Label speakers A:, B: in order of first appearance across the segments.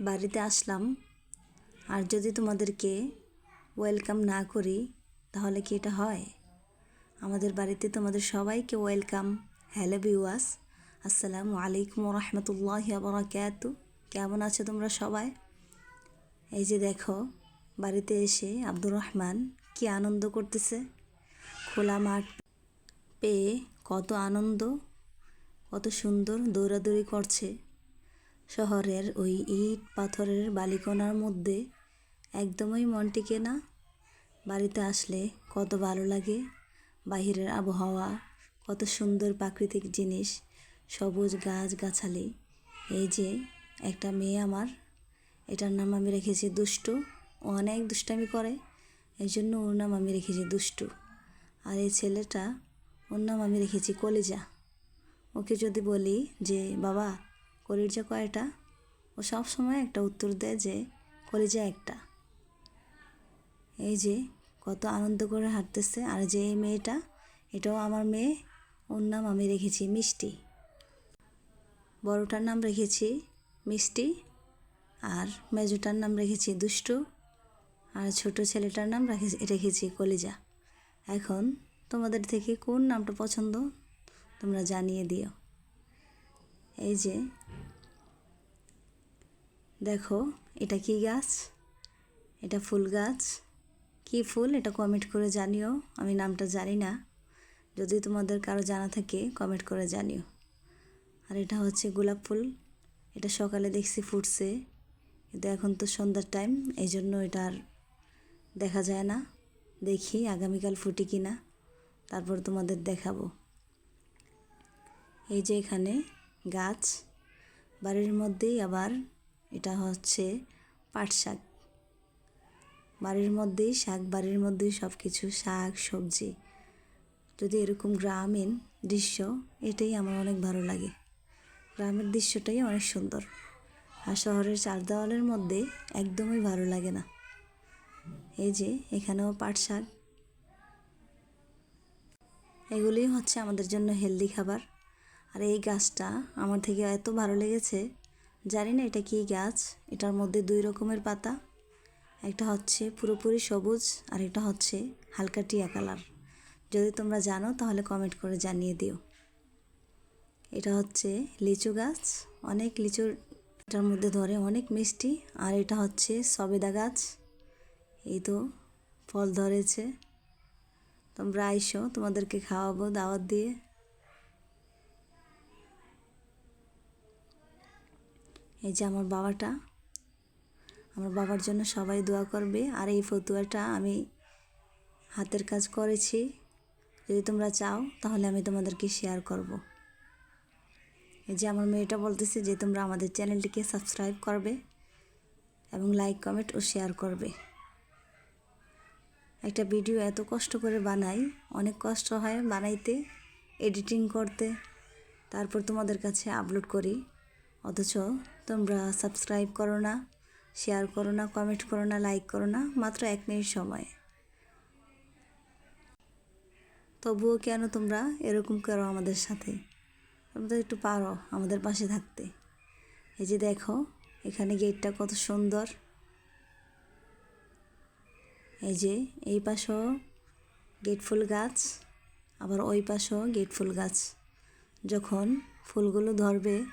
A: বাড়িতে আসলাম। আর যদি তোমাদেরকে ওয়েলকাম না করি, তাহলে কি এটা হয়? আমাদের বাড়িতে তোমাদের সবাইকে ওয়েলকাম হ্যালো বিওয়াস আসসালামু আলাইকুম রহমতুল্লাহ বরাকাতু। কেমন আছো তোমরা সবাই? এই যে দেখো, বাড়িতে এসে আব্দুর রহমান কি আনন্দ করতেছে। খোলা মাঠ পেয়ে কত আনন্দ, কত সুন্দর দৌড়াদৌড়ি করছে। শহরের ওই ইট পাথরের বালিকণার মধ্যে একদমই মন টিকে না। বাড়িতে আসলে কত ভালো লাগে, বাহিরের আবহাওয়া, কত সুন্দর প্রাকৃতিক জিনিস, সবুজ গাছ গাছালি। এই যে একটা মেয়ে আমার, এটার নাম আমি রেখেছি দুষ্টু। ও অনেক দুষ্টামি করে, এই জন্য ওর নাম আমি রেখেছি দুষ্টু। আর এই ছেলেটা, ওর নাম আমি রেখেছি কলিজা। ওকে যদি বলি যে, বাবা কলিজা কয়টা, ও সব সময় একটা উত্তর দেয় যে কলিজা একটা। এই যে কত আনন্দ করে হাঁটতেছে, আর যে এই মেয়েটা, এটাও আমার মেয়ে, ওর নাম আমি রেখেছি মিষ্টি। বড়টার নাম রেখেছি মিষ্টি, আর মেজোটার নাম রেখেছি দুষ্টু, আর ছোট ছেলেটার নাম রেখেছি রেখেছি কলিজা। এখন তোমাদের থেকে কোন নামটা পছন্দ, তোমরা জানিয়ে দিও। এই যে, দেখো, এটা কি গাছ? এটা ফুল গাছ। কি ফুল এটা কমেন্ট করে জানিও, আমি নামটা জানি না। যদি তোমাদের কারও জানা থাকে কমেন্ট করে জানিও। আর এটা হচ্ছে গোলাপ ফুল। এটা সকালে দেখছি ফুটছে, কিন্তু এখন তো সন্ধ্যার টাইম এই জন্য এটা আর দেখা যায় না। দেখি আগামীকাল ফুটি কি না তারপর তোমাদের দেখাবো। এই যে এখানে গাছ। বাড়ির মধ্যেই আবার এটা হচ্ছে পাট শাক। বাড়ির মধ্যেই শাক, বাড়ির মধ্যেই সব কিছু শাক, সবজি। যদি এরকম গ্রামীণ দৃশ্য, এটাই আমার অনেক ভালো লাগে। গ্রামের দৃশ্যটাই অনেক সুন্দর। আর শহরের চার দেওয়ালের মধ্যে একদমই ভালো লাগে না। এই যে, এখানেও পাট শাক। এগুলি হচ্ছে আমাদের জন্য হেলদি খাবার। আর এই গাছটা আমার থেকে এত ভালো লেগেছে। জানি না এটা কী গাছ। এটার মধ্যে দুই রকমের পাতা। একটা হচ্ছে পুরোপুরি সবুজ আর এটা হচ্ছে হালকা টিয়া কালার। যদি তোমরা জানো তাহলে কমেন্ট করে জানিয়ে দিও। এটা হচ্ছে লিচু গাছ। অনেক লিচুর এটার মধ্যে ধরে অনেক মিষ্টি। আর এটা হচ্ছে সবেদা গাছ। এই তো ফল ধরেছে। তোমরা আইসো, তোমাদেরকে খাওয়াবো দাওয়াত দিয়ে। এই যে আমার বাবাটা। আমার বাবার জন্য সবাই দোয়া করবে। আর এই ফতুয়াটা আমি হাতের কাজ করেছি। যদি তোমরা চাও, তাহলে আমি তোমাদেরকে শেয়ার করব। এই যে আমার মেয়েটা বলতেছে যে, তোমরা আমাদের চ্যানেলটিকে সাবস্ক্রাইব করবে এবং লাইক কমেন্ট ও শেয়ার করবে। একটা ভিডিও এত কষ্ট করে বানাই, অনেক কষ্ট হয় বানাইতে এডিটিং করতে, তারপর তোমাদের কাছে আপলোড করি। অথচ তোমরা সাবস্ক্রাইব করো না শেয়ার করো না কমেন্ট করো না লাইক করো না মাত্র এক মিনিট সময়। তবুও কেন তোমরা এরকম করো আমাদের সাথে? তোমরা একটু পারো আমাদের পাশে থাকতে। এই যে দেখো, এখানে গেটটা কত সুন্দর। এই যে, এই পাশেও গেট ফুল গাছ, আবার ওই পাশেও গেট ফুল গাছ। যখন ফুলগুলো ধরবে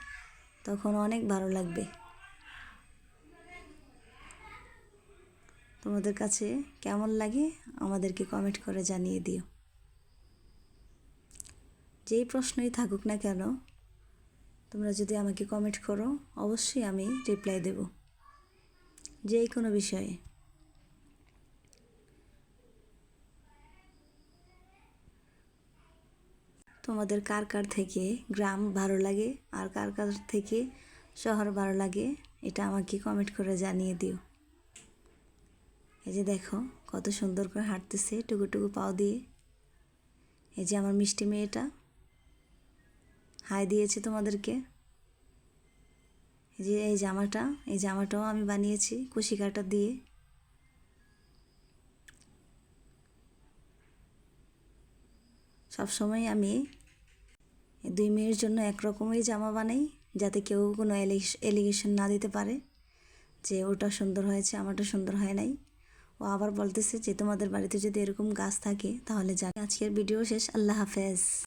A: তখন অনেক ভালো লাগবে। তোমাদের কাছে কেমন লাগে আমাদেরকে কমেন্ট করে জানিয়ে দিও। যেই প্রশ্নই থাকুক না কেন, তোমরা যদি আমাকে কমেন্ট করো, অবশ্যই আমি রিপ্লাই দেব। যে কোনো বিষয়ে। তোমাদের কার কার থেকে গ্রাম ভালো লাগে আর কার কার থেকে শহর ভালো লাগে, এটা আমাকে কমেন্ট করে জানিয়ে দিও। এই যে দেখো, কত সুন্দর করে হাঁটতেছে টুকু টুকু পাও দিয়ে। এই যে আমার মিষ্টি মেয়েটা। হাই দিয়েছে তোমাদেরকে। এই যে, এই জামাটা, এই জামাটাও আমি বানিয়েছি কুশি কাটা দিয়ে। সবসময় আমি দুই মেয়ের জন্য একরকমই জামা বানাই, যাতে কেউ কোনো এলিগেশন না দিতে পারে যে ওটা সুন্দর হয়েছে, আমারটা সুন্দর হয় নাই। ও আবার বলতেছে যে, তোমাদের বাড়িতে যদি এরকম গাছ থাকে, তাহলে জানি। আজকের ভিডিও শেষ। আল্লাহ হাফেজ।